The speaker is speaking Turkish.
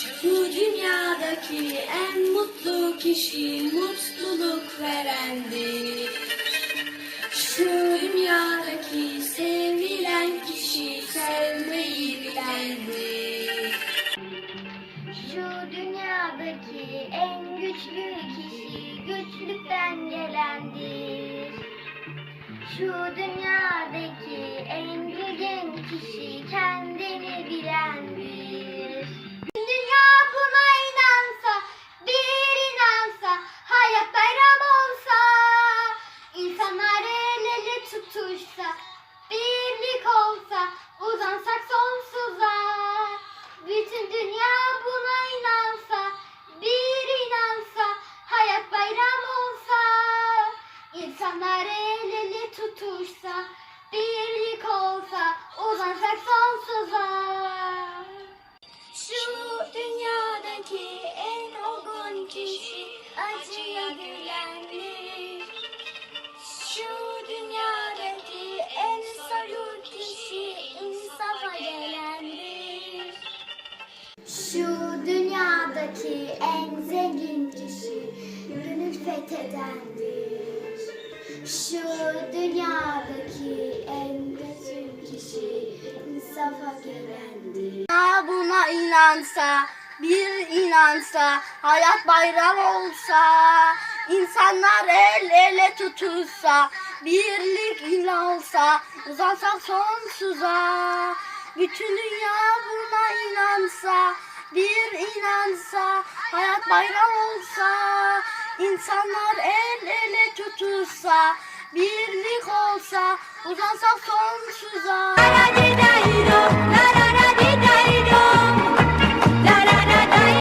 Şu dünyadaki en mutlu kişi mutluluk verendir. Şu dünyadaki sevilen kişi sevmeyi bilendir. Şu dünyadaki en güçlü kişi güçlükten gelendir. Şu dünyadaki en bilgin kişi kendini insanlar el ele tutuşsa, birlik olsa, uzansak sonsuza. Şu dünyadaki en olgun kişi acıya gülendir. Şu dünyadaki en soyut kişi insafa gelendir. Şu dünyadaki en zengin kişi gönül fethedendir. Şu dünyadaki en gözüm kişi insafa gelendir. buna inansa, bir inansa, hayat bayram olsa, insanlar el ele tutuşsa, birlik inansa, uzansak sonsuza. Bütün dünya buna inansa, bir inansa, hayat bayram olsa, insanlar el ele tutsa, birlik olsa, uzansa sonsuza. Karadeniz